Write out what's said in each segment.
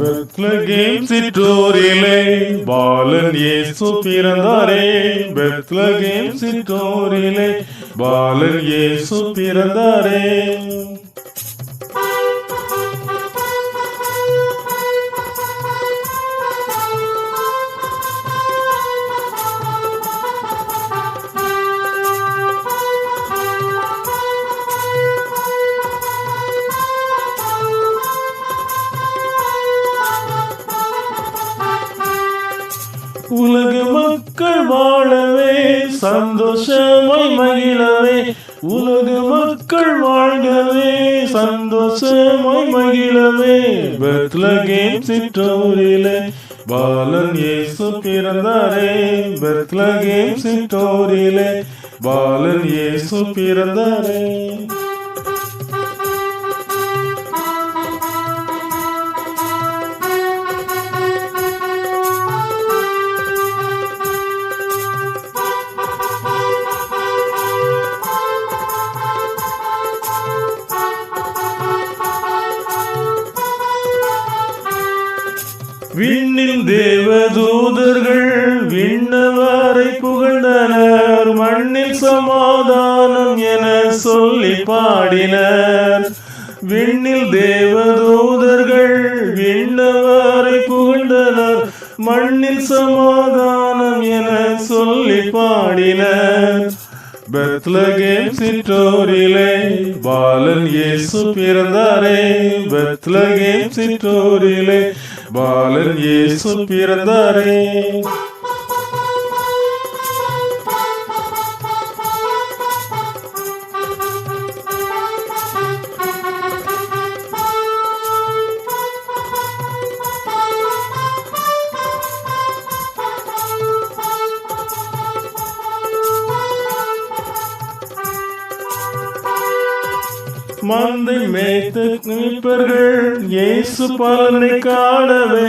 Bethlehem சிற்றோரிலே Balan இயேசு பிறந்தாரே. Bethlehem சிற்றோரிலே Balan இயேசு பிறந்தாரே. உலக மக்கள் வாழவே சந்தோஷமாய் மகிழவே. உலக மக்கள் வாழ்கவே சந்தோஷமாய் மகிழவே. பெத்லகேம் சிற்றோரிலே பாலன் இயேசு பிறந்தாரே. பெத்லகேம் சிற்றோரிலே பாலன் இயேசு பிறந்தாரே. விண்ணில் தேவதூதர்கள் விண்ணவரை புகழ்ந்தனர். மண்ணில் சமாதானம் என சொல்லி பாடினர். விண்ணில் தேவதூதர்கள் விண்ணவரை புகழ்ந்தனர். மண்ணில் சமாதானம் என சொல்லி பாடினர். பெத்லகேம் சிற்றோரிலே பாலன் இயேசு பிறந்தாரே. பெத்லகேம் சிற்றோரிலே பாலன் இயேசு பிறந்தாரே. மந்தை மேய்த்து நிற்பர்கள். இயேசு பலனை காணவே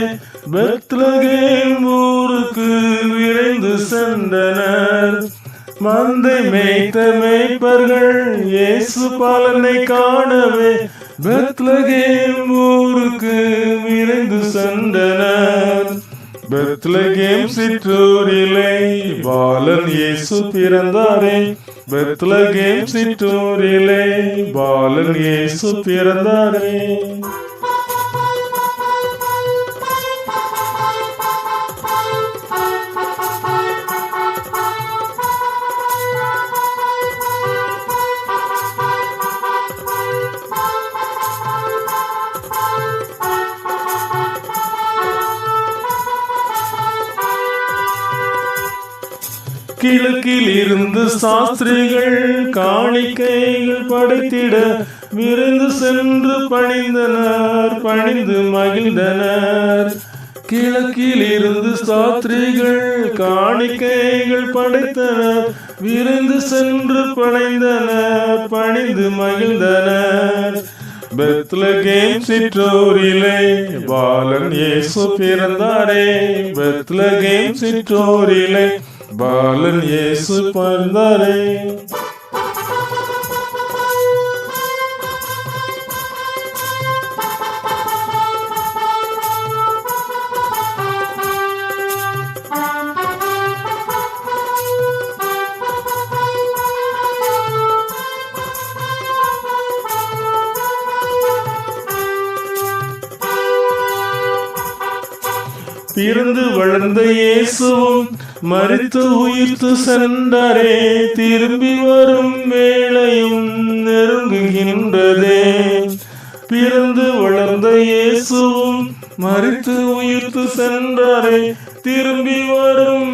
பெத்லகேம் ஊருக்கு விரைந்து சென்றனர். மந்தை மேய்த்த மேய்ப்பர்கள் இயேசு பலனை காணவே பெத்லகேம் ஊருக்கு விரைந்து சென்றனர். பெத்லகேம் சிற்றூரிலே பாலன் இயேசு பிறந்தாரே. பெத்லகேம் சிற்றூரிலே பாலன் இயேசு பிறந்தாரே. கிழக்கில் இருந்து சாஸ்திரிகள் காணிக்கைகள் படைத்திட விருந்து சென்று பணிந்தனர் பணிந்து மகிழ்ந்தனர். கிழக்கில் இருந்து சாஸ்திரிகள் காணிக்கைகள் படைத்தனர் விருந்து சென்று பணிந்தனர் பணிந்து மகிழ்ந்தனர். பெத்லகேம் சிற்றோரிலே பாலன் இயேசு பிறந்தாரே. பெத்லகேம் சிற்றோரிலே பாலன் இயேசு பிறந்தாரே. பிறந்து வளர்ந்த இயேசுவும் மறித்து உயிர்த்து சென்றாரே திரும்பி வரும் வேளையும் நெருங்குகின்றதே. பிறந்து வளர்ந்த இயேசுவும் மறித்து உயிர்த்து சென்றாரே திரும்பி வரும்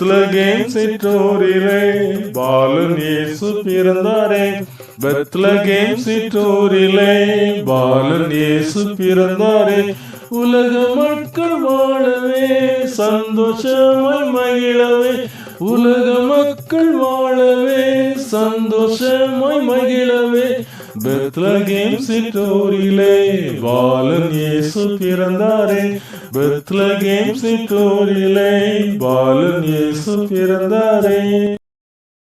பெத்லகேம் சிற்றூரிலே பாலன் இயேசு பிறந்தாரே. பெத்லகேம் சிற்றூரிலே பாலன் இயேசு பிறந்தாரே. உலக மக்கள் வாழவே. சந்தோஷமாய் மகிழவே. உலக மக்கள் வாழவே. சந்தோஷமாய் மகிழவே. பெத்லகேம் சிற்றூரிலே பாலன் இயேசு பிறந்தாரே. பெத்லகேம் சிற்றூரிலே பாலன் இயேசு பிறந்தாரே.